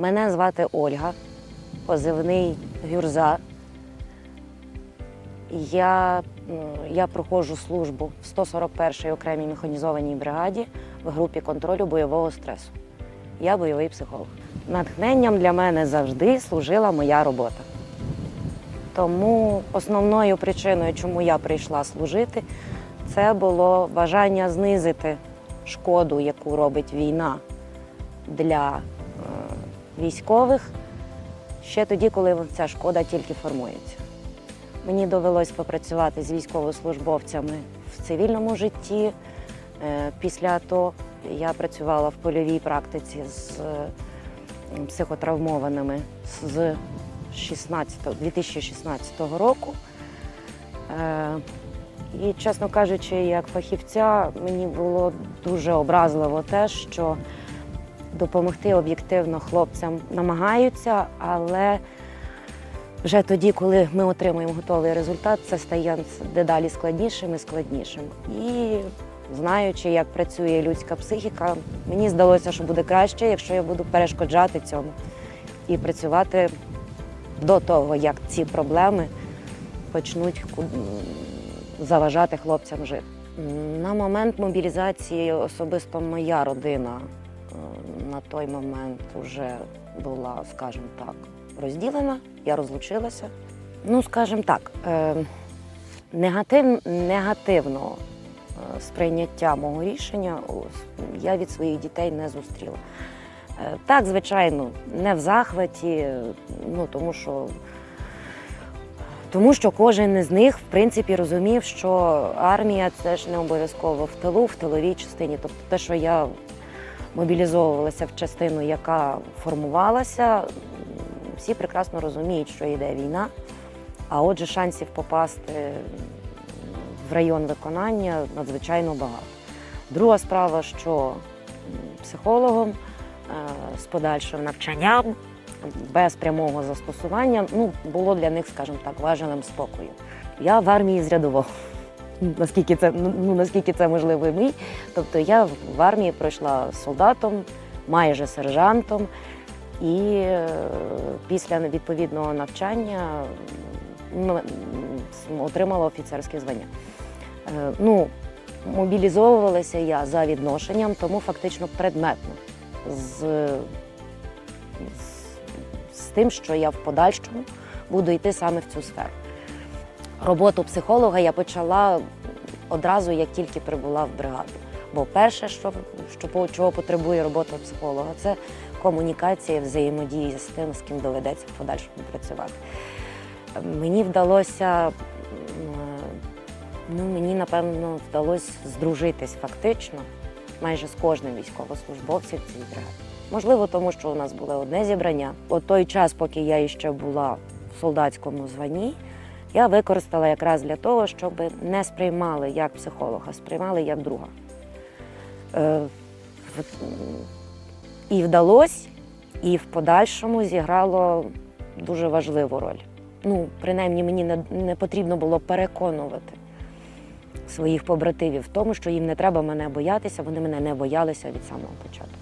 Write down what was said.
Мене звати Ольга, позивний Гюрза. Я, я проходжу службу в 141-й окремій механізованій бригаді в групі контролю бойового стресу. Я бойовий психолог. Натхненням для мене завжди служила моя робота. Тому основною причиною, чому я прийшла служити, це було бажання знизити шкоду, яку робить війна для військових ще тоді, коли ця шкода тільки формується. Мені довелось попрацювати з військовослужбовцями в цивільному житті. Е, Після АТО я працювала в польовій практиці з психотравмованими з 16, 2016 року. Е, І, чесно кажучи, як фахівця, мені було дуже образливо те, що допомогти об'єктивно хлопцям намагаються, але вже тоді, коли ми отримуємо готовий результат, це стає дедалі складнішим і складнішим. І знаючи, як працює людська психіка, мені здалося, що буде краще, якщо я буду перешкоджати цьому і працювати до того, як ці проблеми почнуть заважати хлопцям жити. На момент мобілізації особисто моя родина на той момент вже була, скажімо так, розділена. Я розлучилася. Ну, скажімо так, е, негатив, негативного е, сприйняття мого рішення я від своїх дітей не зустріла. Е, Так, звичайно, не в захваті, ну тому що. Тому що кожен із них, в принципі, розумів, що армія це ж не обов'язково в тилу, в тиловій частині. Тобто те, що я мобілізовувалася в частину, яка формувалася, всі прекрасно розуміють, що йде війна. А отже, шансів попасти в район виконання надзвичайно багато. Друга справа, що психологом е, з подальшим навчанням без прямого застосування ну, було для них, скажімо так, важелем спокою. Я в армії з рядового. Наскільки це, ну, наскільки це можливо і мій. Тобто я в армії пройшла солдатом, майже сержантом, і е, після відповідного навчання м, отримала офіцерське звання. Е, Ну, мобілізовувалася я за відношенням, тому фактично предметно. З, з, з тим, що я в подальшому буду йти саме в цю сферу. Роботу психолога я почала одразу, як тільки прибула в бригаду. Бо перше, що, що чого потребує робота психолога, це комунікація, взаємодія з тим, з ким доведеться в подальшому працювати. Мені вдалося, ну мені напевно вдалося здружитись фактично майже з кожним військовослужбовцем цієї бригади. Можливо, тому що у нас було одне зібрання. От той час, поки я іще була в солдатському званні, я використала якраз для того, щоб не сприймали як психолога, сприймали як друга. Е, І вдалося, і в подальшому зіграло дуже важливу роль. Ну, принаймні, мені не, не потрібно було переконувати своїх побратимів в тому, що їм не треба мене боятися, вони мене не боялися від самого початку.